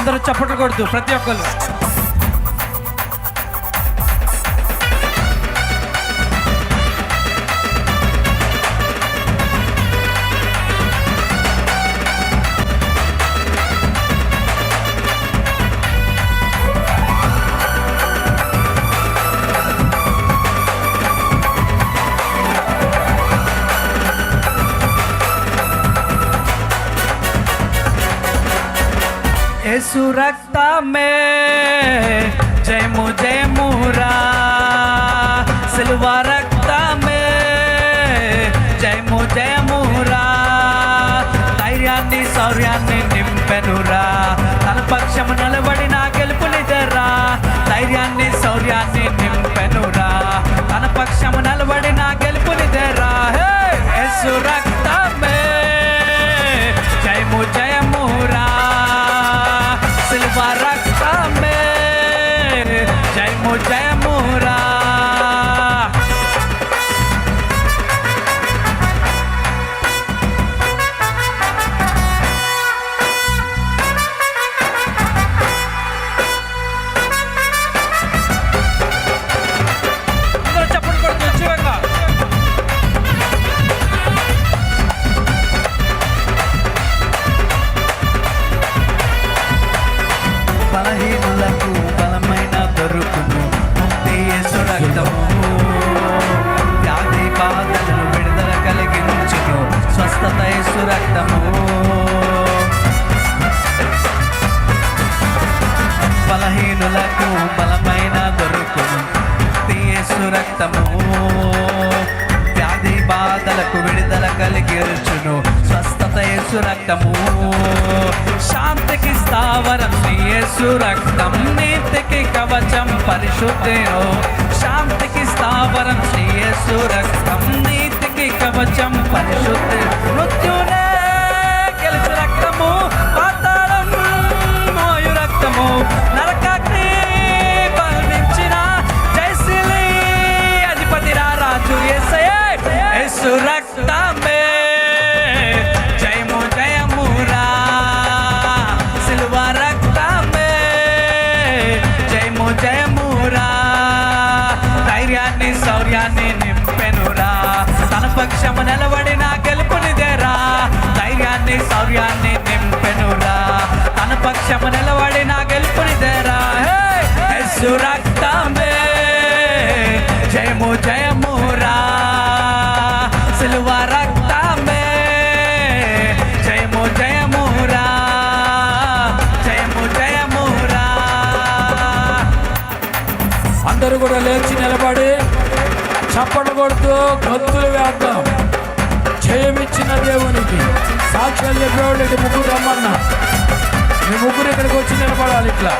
అందరూ చప్పట్లు కొడుతూ ప్రతి ఒక్కరు యేసు రక్తమే జయము జయమురా సిల్వ రక్తమే జయము జయమురా ధైర్యాన్ని శౌర్యాన్ని నింపెనురా రక్తము బలహీనులకు బలమైన దొరుకును తీయసు రక్తము? వ్యాధి బాధలకు విడుదల కలిగించును స్వస్థత యేసు రక్తము? శాంతికి స్థావరం నీ యేసు రక్తం నీతికి కవచం పరిశుద్ధిలో శాంతికి స్థావరం శ్రీ యేసు రక్తం నీతికి కవచం పరిశుద్ధి మృత్యునే నరకాగ్ని బలించిన జయశీలి అధిపతి రాజు యేసయ్యే యేసు రక్తమే. జయము జయమురా సిల్వ రక్తమే. జయము జయమురా ధైర్యాన్ని శౌర్యాన్ని నింపెనురా తన పక్షము నిలబడి అందరూ కూడా లేచి నిలబడి చప్పట్లు కొడుతూ గొంతులు వేద్దాం. జయమిచ్చిన దేవునికి సాక్ష్యాలు చెప్పేవాళ్ళు ముగ్గురు రమ్మన్నా. మీ ముగ్గురు ఇక్కడికి వచ్చి నిలబడాలి ఇట్లా.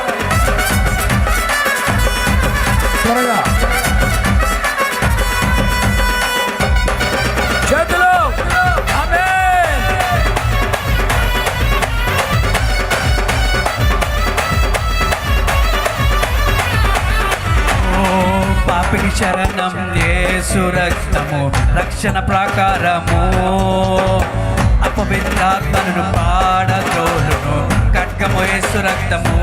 శరణం యేసు రక్తము రక్షణ ప్రాకారము. అపవిత్రాత్మను పాడద్రోలును ఖడ్గము యేసు రక్తము.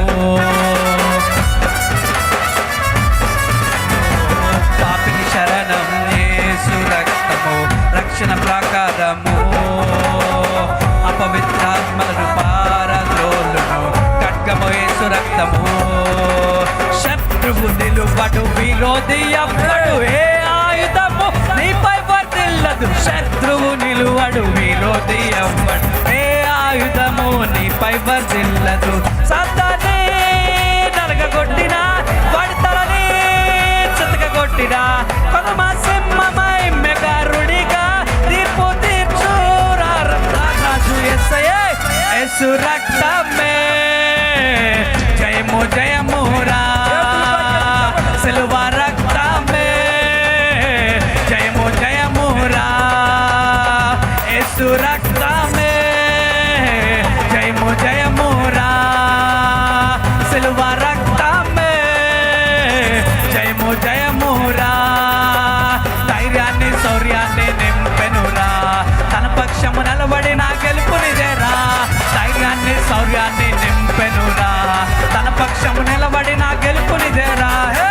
పాపిని శరణం యేసు రక్తము రక్షణ ప్రాకారము. నిలువడు విరోధి అప్పుడు ఏ ఆయుధము నీపై వర్తిల్లదు శత్రువు నిలువడు విరోధి అవ్వడు. ఏ ఆయుధము నీపై వర్తిల్లదు సతానే నరగగొట్టిన వాడి తలని చితకగొట్టిన కొనమ సింహమై మెగారుడిగా దీపు తీర్చు రాజు ఎస్ఐ. యేసు రక్తమే యేసు రక్తమే. జయము జయమురా సిలువ రక్తమే. జయము జయమురా ధైర్యాన్ని శౌర్యాన్ని నింపెనురా తన పక్షము నిలబడి నా గెలుపునిదేరా ధైర్యాన్ని శౌర్యాన్ని నింపెనురా పక్షము నిలబడిన గెలుపునిదేరా హే!